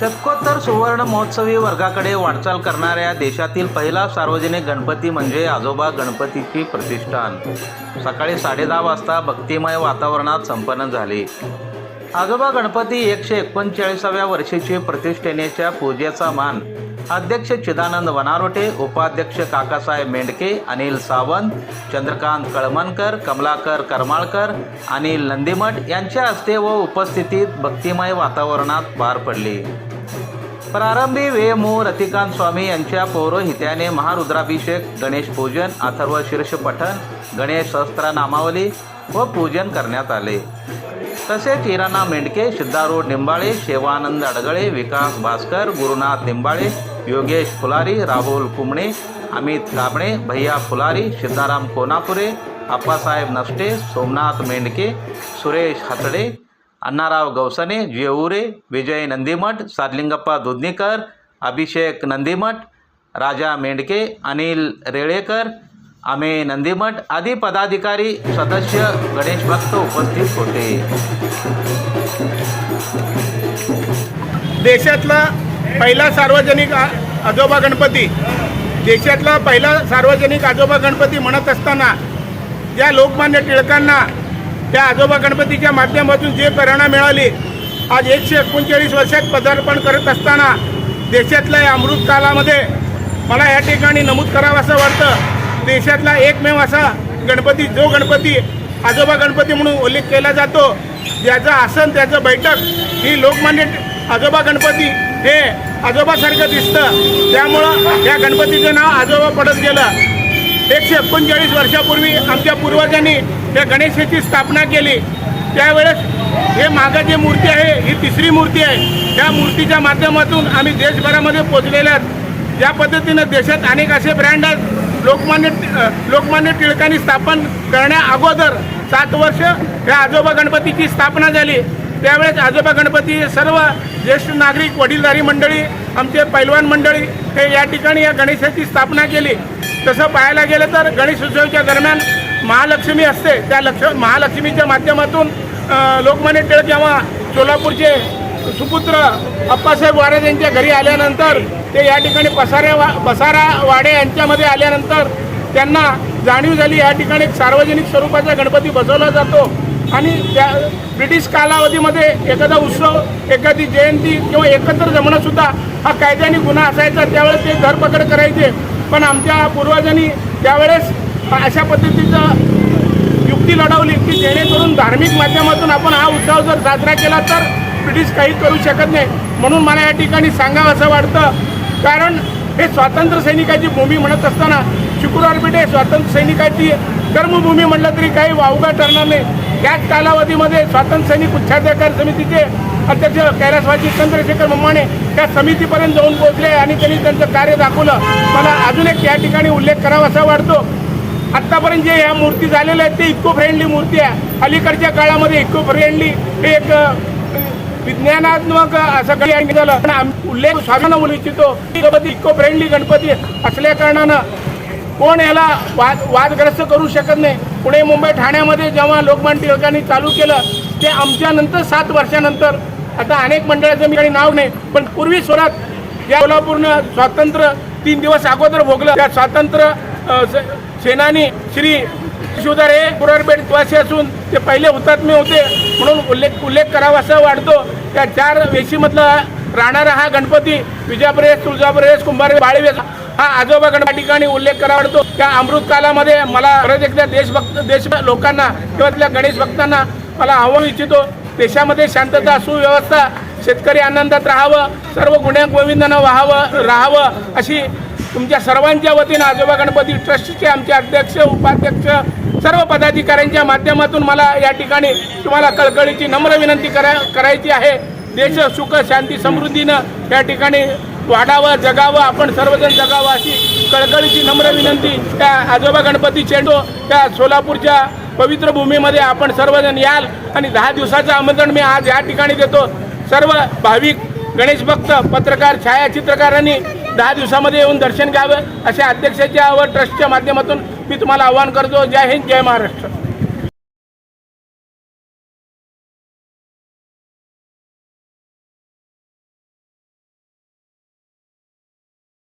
शतकोत्तर सुवर्ण महोत्सवी वर्गाकडे वाटचाल करणाऱ्या देशातील पहिला सार्वजनिक गणपती म्हणजे आजोबा गणपतीची प्रतिष्ठान. सकाळी साडेदहा वाजता भक्तिमय वातावरणात संपन्न झाले. आजोबा गणपती एकशे एकोणचाळीसाव्या वर्षीची प्रतिष्ठेनेच्या पूजेचा मान अध्यक्ष चिदानंद वनारोटे उपाध्यक्ष काकासाहेब मेंढके अनिल सावंत चंद्रकांत कळमनकर कमलाकर करमाळकर अनिल नंदीमठ यांच्या हस्ते व उपस्थितीत भक्तिमय वातावरणात पार पडली. प्रारंभी वेमू रतिकांत स्वामी यांच्या पौरोहित्याने महारुद्राभिषेक गणेश पूजन अथर्व शीर्ष पठन गणेश सहस्त्रनामावली व पूजन करण्यात आले. तसेच इराणा मेंढके सिद्धारूढ निंबाळे शेवानंद अडगळे विकास भास्कर गुरुनाथ निंबाळे योगेश फुलारी राहुल कुमणे अमित काबणे भैया फुलारी सिद्धाराम कोनापुरे आप्पासाहेब नष्टे सोमनाथ मेंढके सुरेश हातडे अण्णाराव गवसने जेऊरे विजय नंदीमठ सादलिंगप्पा दुधनीकर अभिषेक नंदीमठ राजा मेंढके अनिल रेळेकर आम्ही नंदीमठ आदी पदाधिकारी सदस्य गणेश भक्त उपस्थित होते. देशातला पहिला सार्वजनिक आजोबा गणपती देशातला पहिला सार्वजनिक आजोबा गणपती म्हणत असताना ज्या लोकमान्य टिळकांना त्या आजोबा गणपतीच्या माध्यमातून जे प्रेरणा मिळाली आज एकशे एकोणचाळीस वर्षात पदार्पण करत असताना देशातल्या या अमृत कालामध्ये मला या ठिकाणी नमूद करावं असं वाटतं. देशातला एकमेव असा गणपती जो गणपती आजोबा गणपती म्हणून उल्लेख केला जातो ज्याचं आसन त्याचं बैठक ही लोकमान्य आजोबा गणपती हे आजोबासारखं दिसतं. त्यामुळं या गणपतीचं नाव आजोबा पडत गेलं. एकशे एकोणचाळीस वर्षापूर्वी आमच्या पूर्वजांनी या गणेशाची स्थापना केली. त्यावेळेस हे मागं जी मूर्ती आहे ही तिसरी मूर्ती आहे. त्या मूर्तीच्या माध्यमातून आम्ही देशभरामध्ये पोचलेल्या आहेत. ज्या पद्धतीनं देशात अनेक असे ब्रँड आहेत लोकमान्य लोकमान्य टिळकांनी स्थापन करण्या अगोदर सात वर्ष या आजोबा गणपतीची स्थापना झाली. त्यावेळेस आजोबा गणपती सर्व ज्येष्ठ नागरिक वडीलधारी मंडळी आमचे पैलवान मंडळी हे या ठिकाणी या गणेशाची स्थापना केली. तसं पाहायला गेलं तर गणेश उत्सवाच्या दरम्यान महालक्ष्मी असते. त्या लक्ष महालक्ष्मीच्या माध्यमातून लोकमान्य टिळक जेव्हा सोलापूरचे सुपुत्र अप्पासाहेब वाडे यांच्या घरी आल्यानंतर ते या ठिकाणी पसाऱ्या वा बसारा वाडे यांच्यामध्ये आल्यानंतर त्यांना जाणीव झाली या ठिकाणी एक सार्वजनिक स्वरूपाचा गणपती बसवला जातो. आणि त्या ब्रिटिश कालावधीमध्ये एखादा उत्सव एखादी जयंती किंवा एकत्र जमणंसुद्धा हा कायद्याने गुन्हा असायचा. त्यावेळेस ते धरपकड करायचे. पण आमच्या पूर्वजांनी त्यावेळेस अशा पद्धतीचं युक्ती लढवली की जेणेकरून धार्मिक माध्यमातून आपण हा उत्सव जर साजरा केला तर ब्रिटिश काही करू शकत नाही. म्हणून मला या ठिकाणी सांगावं असं वाटतं. कारण हे स्वातंत्र्य सैनिकाची भूमी म्हणत असताना शुक्रवार पेठ हे स्वातंत्र्य सैनिकाची कर्मभूमी म्हटलं तरी काही वावगा ठरणार नाही. त्याच कालावधीमध्ये स्वातंत्र्य सैनिक उच्चाधिकार समितीचे अध्यक्ष कैलासवाजी चंद्रशेखर मम्माने त्या समितीपर्यंत जाऊन पोहोचले आणि त्यांनी त्यांचं कार्य दाखवलं. मला अजून एक या ठिकाणी उल्लेख करावा असा वाटतो. आत्तापर्यंत जे ह्या मूर्ती झालेल्या आहेत ते इको फ्रेंडली मूर्ती आहे. अलीकडच्या काळामध्ये इको फ्रेंडली हे एक विज्ञानात्मक असं काही झालं पण आम्ही उल्लेख स्वामीनं बोलू इच्छितो की गणपती इको फ्रेंडली गणपती असल्या कारणानं कोण याला वाद वादग्रस्त करू शकत नाही. पुणे मुंबई ठाण्यामध्ये जेव्हा लोकमान्य टिळकांनी चालू केलं ते आमच्यानंतर सात वर्षानंतर आता अनेक मंडळाचं मी काही नाव नाही पण पूर्वी स्वरात या कोल्हापूरनं स्वातंत्र्य तीन दिवस अगोदर भोगलं. त्या स्वातंत्र्य सेनानी श्री शिवदार हे कुरारपेठ निवासी असून ते पहिले हुतात्मे होते. म्हणून उल्लेख उल्लेख करावा असं वाटतो. त्या चार वेशीमधला राहणारा हा गणपती विजापुरेश तुळजाप्रेस कुंभारे बाळीवेस हा आजोबा गणपती ठिकाणी उल्लेख करावा वाटतो. त्या अमृत कालामध्ये मला परत एकदा देशभक्त देश लोकांना किंवा तिथल्या गणेश भक्तांना मला आव्हान इच्छितो. देशामध्ये शांतता सुव्यवस्था शेतकरी आनंदात राहावं सर्व गुन्ह्या गोविंदानं व्हावं राहावं अशी तुमच्या सर्वांच्या वतीनं आजोबा गणपती ट्रस्टचे आमचे अध्यक्ष उपाध्यक्ष सर्व पदाधिकाऱ्यांच्या माध्यमातून मला या ठिकाणी तुम्हाला कळकळीची नम्र विनंती करा करायची आहे. देश सुख शांती समृद्धीनं या ठिकाणी वाढावं जगावं आपण सर्वजण जगावं अशी कळकळीची नम्र विनंती त्या आजोबा गणपती चेंडो त्या सोलापूरच्या पवित्र भूमीमध्ये आपण सर्वजण याल आणि दहा दिवसाचं आमंत्रण मी आज या ठिकाणी देतो. सर्व भाविक गणेश भक्त पत्रकार छायाचित्रकारांनी दहा दिवसामध्ये येऊन दर्शन घ्यावं अशा अध्यक्षाच्या व ट्रस्टच्या माध्यमातून मी तुम्हाला आवाहन करतो जय हिंद जय महाराष्ट्र.